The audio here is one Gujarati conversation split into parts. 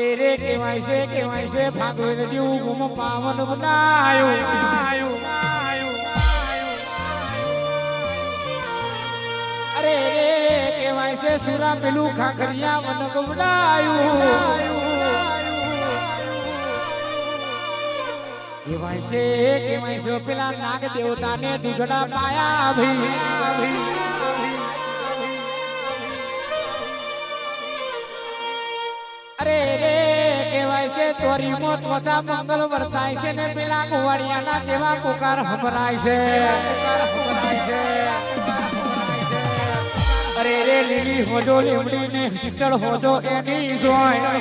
અરે રે, કેવાય છે કેવાય છે ભાગવત જેવું ગુમ પાવન બનાયો. અરે રે, કેવાય છે, સુરા પેલું ખાખરિયા મન ગવડાયું કેવાય છે કેવાય છે, પેલા નાગ દેવતાને દુધડા પાયા ભઈ. અરે રે કહેવાય છે ચોરીમાં મંગલ વર્તાય છે ને પેલા કુવાડિયાના જેવા પુકાર હમરાય છે. છે અરે રે લીલી હોજો લીમડી ને શીતળ હોજો એની જોય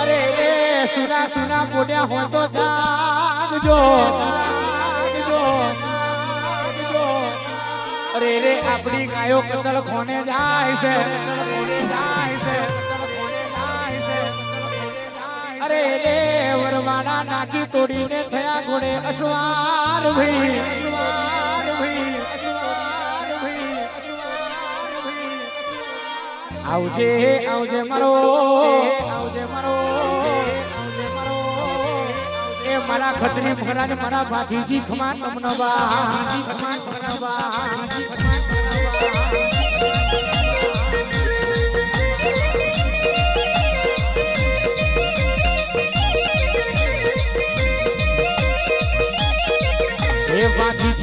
અરે રે સુના સુના બોડ્યા હો તો જાગજો. અરે રે આપણી ગાયો કતલ ખોને જાય છે. અરે રે વરવાડા નાખી તોડીને થયા ઘોડે અસવાર ભઈ. આવજે આવજે મારો આવજે મારો એ મારા ખતરી મહારાજ, મારા ભાથીજી ખમા તમને બાજી ખમા તમને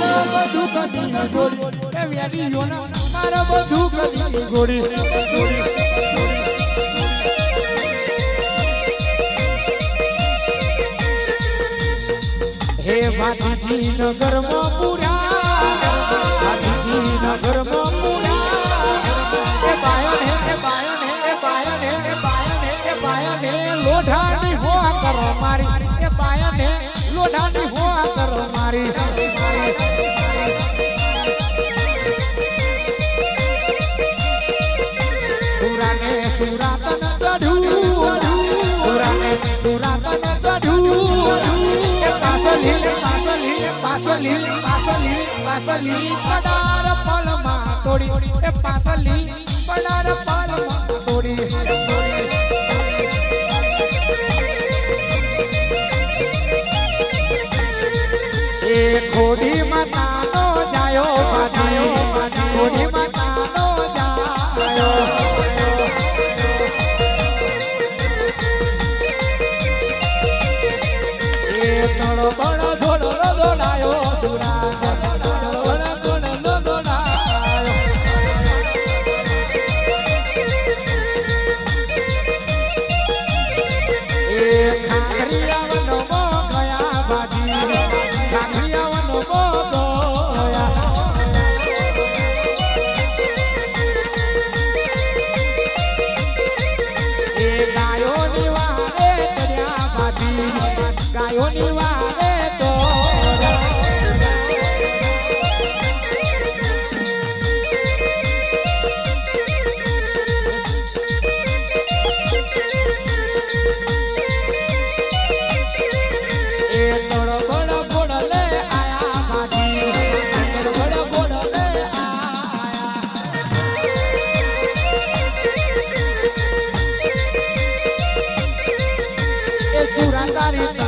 મારો એ વેરીઓના મારો બંદૂકની ગોળી ગોળી હે ભાતીજી નગરમાં પૂરા પાસલી પડાર પલમાં તોડી એ પાસલી પડાર Sarita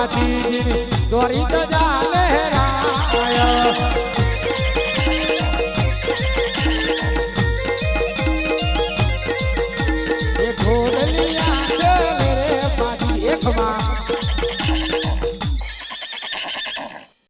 જા દોરી તો જા